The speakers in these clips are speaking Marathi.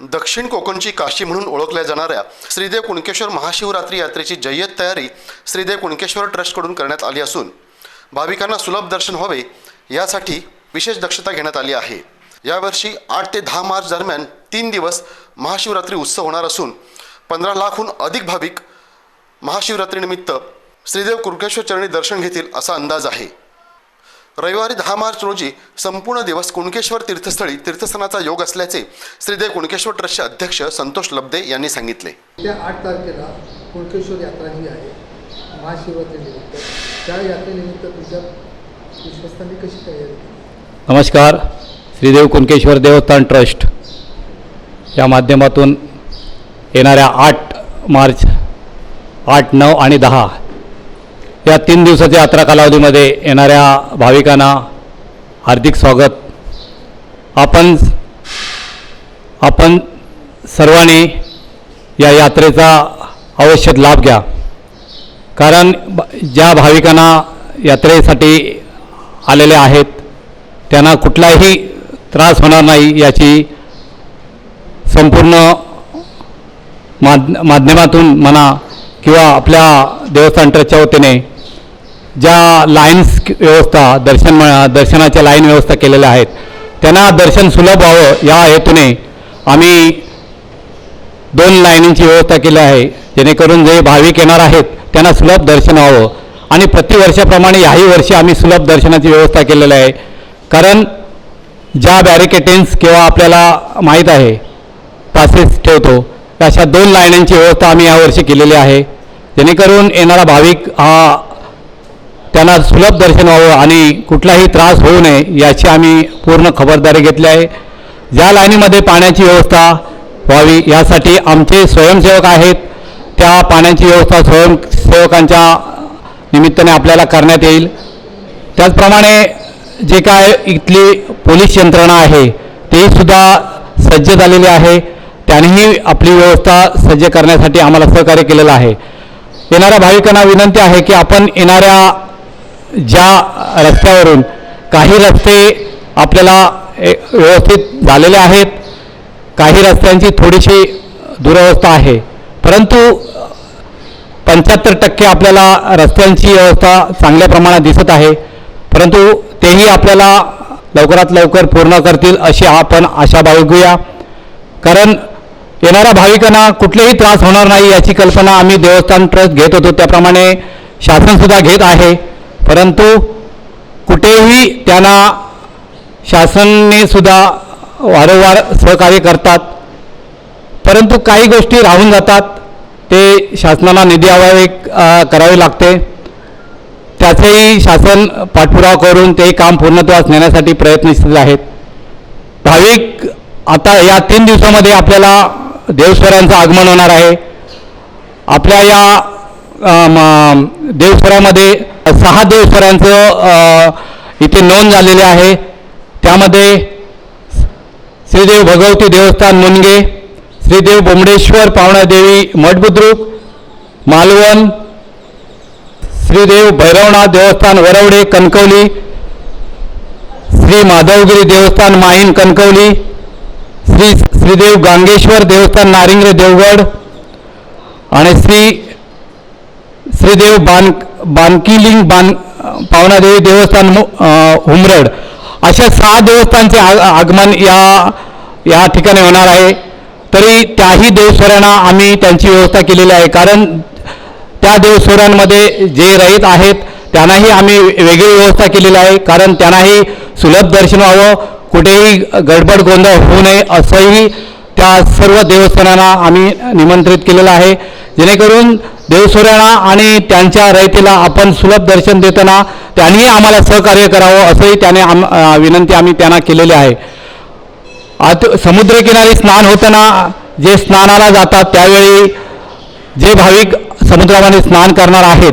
दक्षिण कोकणची काशी म्हणून ओळखल्या जाणाऱ्या श्रीदेव कुणकेश्वर महाशिवरात्री यात्रेची जय्यत तयारी श्रीदेव कुणकेश्वर ट्रस्टकडून करण्यात आली असून भाविकांना सुलभ दर्शन व्हावे यासाठी विशेष दक्षता घेण्यात आली आहे. यावर्षी आठ ते दहा मार्च दरम्यान तीन दिवस महाशिवरात्री उत्सव होणार असून पंधरा लाखहून अधिक भाविक महाशिवरात्रीनिमित्त श्रीदेव कुणकेश्वर चरणी दर्शन घेतील असा अंदाज आहे. रविवारी दहा मार्च रोजी संपूर्ण दिवस कुणकेश्वर तीर्थस्थळी तीर्थस्थानाचा योग असल्याचे श्रीदेव कुणकेश्वर ट्रस्टचे अध्यक्ष संतोष लब्दे यांनी सांगितले. आठ तारखेला कुणकेश्वर यात्रा जी आहे महाशिवरात्रीनिमित्त त्या यात्रेनिमित्त तुमच्या विश्वस्तांनी कशी तयारी नमस्कार श्रीदेव कुणकेश्वर देवस्थान ट्रस्ट. या माध्यमातून येणाऱ्या आठ मार्च आठ नऊ आणि दहा या तीन दिवसाच्या यात्रा कालावधीमध्ये येणाऱ्या भाविकांना हार्दिक स्वागत. आपण आपण सर्वांनी या यात्रेचा अवश्य लाभ घ्या. कारण ज्या भाविकांना यात्रेसाठी आलेले आहेत त्यांना कुठलाही त्रास होणार नाही याची संपूर्ण माध माध्यमातून म्हणा किंवा आपल्या देवस्थान ट्रस्टच्या वतीने ज्या लाईन्स व्यवस्था दर्शन दर्शनाच्या लाईन व्यवस्था केलेल्या आहेत त्यांना दर्शन सुलभ व्हावं या हेतूने आम्ही दोन लाईनींची व्यवस्था केली आहे. जेणेकरून जे भाविक येणार आहेत त्यांना सुलभ दर्शन व्हावं. आणि प्रतिवर्षाप्रमाणे याही वर्षी आम्ही सुलभ दर्शनाची व्यवस्था केलेली आहे. कारण ज्या बॅरिकेटेन्स किंवा आपल्याला माहीत आहे पासेस ठेवतो अशा दोन लाईनींची व्यवस्था आम्ही यावर्षी केलेली आहे. जेणेकरून येणारा भाविक हा त्यांना सुलभ दर्शन व्हावं आणि कुठलाही त्रास होऊ नये याची आम्ही पूर्ण खबरदारी घेतली आहे. ज्या लाईनीमध्ये पाण्याची व्यवस्था व्हावी यासाठी आमचे स्वयंसेवक आहेत. त्या पाण्याची व्यवस्था स्वयंसेवकांच्या निमित्ताने आपल्याला करण्यात येईल. त्याचप्रमाणे जे काय इथली पोलीस यंत्रणा आहे तेही सुद्धा सज्ज झालेली आहे. त्यांनीही आपली व्यवस्था सज्ज करण्यासाठी आम्हाला सहकार्य केलेलं आहे. येणाऱ्या भाविकांना विनंती आहे की आपण येणाऱ्या ज्या रस्त्यावरून काही रस्ते आपल्याला ए- व्यवस्थित झालेले आहेत काही रस्त्यांची थोडीशी दुरवस्था आहे. परंतु पंच्याहत्तर टक्के आपल्याला रस्त्यांची व्यवस्था चांगल्या प्रमाणात दिसत आहे. परंतु तेही आपल्याला लवकरात लवकर पूर्ण करतील अशी आपण आशा बाळगूया. कारण येणाऱ्या भाविकांना कुठलेही त्रास होणार नाही याची कल्पना आम्ही देवस्थान ट्रस्ट घेत होतो. त्याप्रमाणे शासनसुद्धा घेत आहे. परंतु कुठेही त्यांना शासनने सुद्धा वारंवार सहकार्य करतात परंतु काही गोष्टी राहून जातात ते शासनाला निधी अभावी करावे लागते. त्याचेही शासन पाठपुरावा करून ते काम पूर्णत्वास नेण्यासाठी प्रयत्नशील आहेत. भाविक आता या तीन दिवसामध्ये आपल्याला देवस्वरांचं आगमन होणार आहे. आपल्या या अ, देवस्वरामध्ये सहा देवस्वरांचं इथे नोंद झालेली आहे. त्यामध्ये श्रीदेव भगवती देवस्थान मुनगे श्रीदेव बोमडेश्वर पावणादेवी मठबुद्रुक मालवण श्रीदेव भैरवनाथ देवस्थान वरवडे कणकवली श्री माधवगिरी देवस्थान माहीम कणकवली श्री श्रीदेव गांगेश्वर देवस्थान नारिंगरे देवगड आणि श्री श्रीदेव बान बानकिलिंग बान पावनादेवी देवस्थान मु- हुमरड. अशा सहा देवस्थानचे आ- आगमन या या ठिकाणी होणार आहे. तरी त्याही देवस्वरांना आम्ही त्यांची व्यवस्था केलेली आहे. कारण त्या देवस्वरांमध्ये जे रहित आहेत त्यांनाही आम्ही वेगळी व्यवस्था केलेली आहे. कारण त्यांनाही सुलभ दर्शन व्हावं. कुठेही गडबड गोंधळ होऊ नये असंही त्या सर्व देवस्थानांना आम्ही निमंत्रित केलेलं आहे. जेणेकरून देवसोऱ्यांना आणि त्यांच्या रयतेला आपण सुलभ दर्शन देताना त्यांनीही आम्हाला सहकार्य करावं असंही त्याने आम विनंती आम्ही त्यांना केलेली आहे. आत समुद्रकिनारी स्नान होताना जे स्नानाला जातात त्यावेळी जे भाविक समुद्रामध्ये स्नान करणार आहेत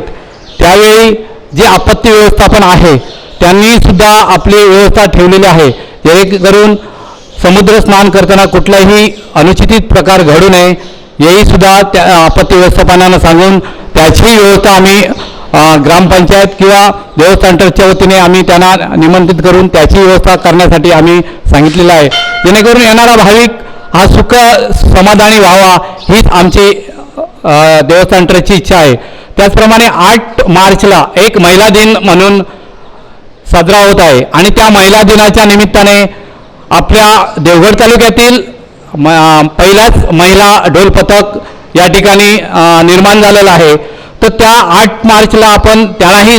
त्यावेळी जे आपत्ती व्यवस्थापन आहे त्यांनीसुद्धा आपली व्यवस्था ठेवलेली आहे. जेणेकरून समुद्र स्नान करताना कुठलाही अनुचित प्रकार घडू नये हेही सुद्धा त्या आपत्ती व्यवस्थापनानं सांगून त्याचीही व्यवस्था आम्ही ग्रामपंचायत किंवा देवस्थान ट्रस्टच्या वतीने आम्ही त्यांना निमंत्रित करून त्याची व्यवस्था करण्यासाठी आम्ही सांगितलेलं आहे. जेणेकरून येणारा भाविक हा सुख समाधानी व्हावा हीच आमची देवस्थान ट्रस्टची इच्छा आहे. त्याचप्रमाणे आठ मार्चला एक महिला दिन म्हणून साजरा होत आहे आणि त्या महिला दिनाच्या निमित्ताने आपल्या देवगड तालुक्यातील म- पहिलाच महिला ढोल पथक या ठिकाणी निर्माण झालेलं आहे. तर त्या आठ मार्चला आपण त्यांनाही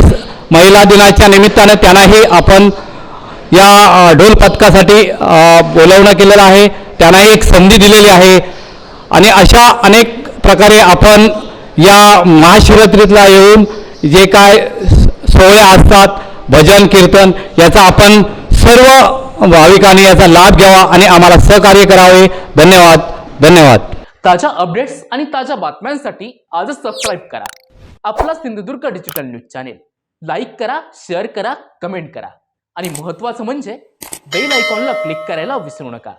महिला दिनाच्या निमित्तानं त्यांनाही आपण या ढोल पथकासाठी बोलवणं केलेलं आहे. त्यांनाही एक संधी दिलेली आहे. आणि अशा अनेक प्रकारे आपण या महाशिवरात्रीतला येऊन जे काय सोहळे असतात भजन कीर्तन याचा आपण सर्व भाविकांनी याचा लाभ घ्यावा आणि आम्हाला सहकार्य करावे. धन्यवाद. धन्यवाद. ताज्या अपडेट्स आणि ताज्या बातम्यांसाठी आजच सबस्क्राईब करा. आपला Sindhudurg digital news channel like करा शेअर करा कमेंट करा. आणि महत्त्वाचं म्हणजे बेल आयकॉनला क्लिक करायला विसरू नका.